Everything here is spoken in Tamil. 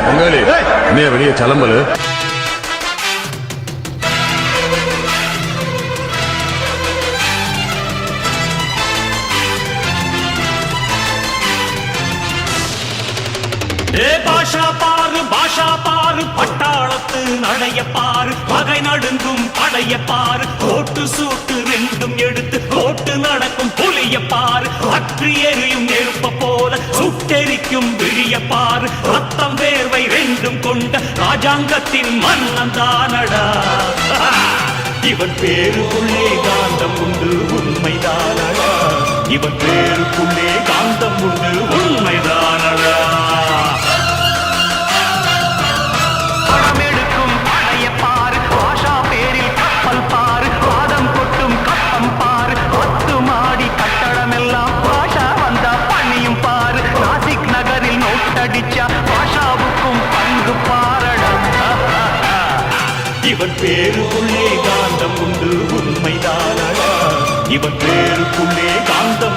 பொங்காளி நீ வெளியே கிளம்பலு? பாஷா பாரு பாஷா பாரு பட்டாளத்து நடைய பாரு பகை நடுங்கும் படைய பாரு கோட்டு சூட்டு ரெண்டும் எடுத்து கோட்டு நடக்கும் எரியும் நெருப்ப போல சுட்டெரிக்கும் விழிய பாரு ரத்தம் வேறு வேர்வை ரெண்டும் கொண்ட ராஜாங்கத்தின் மன்னன் தானடா. இவன் பேருக்குள்ளே காந்தம் உண்டு உண்மைதானடா இவன் பேருக்குள்ளே காந்தம் இவன் பேருக்குள்ளே காந்தம் உண்டு உண்மைதானடா இவன் பேருக்குள்ளே காந்தம்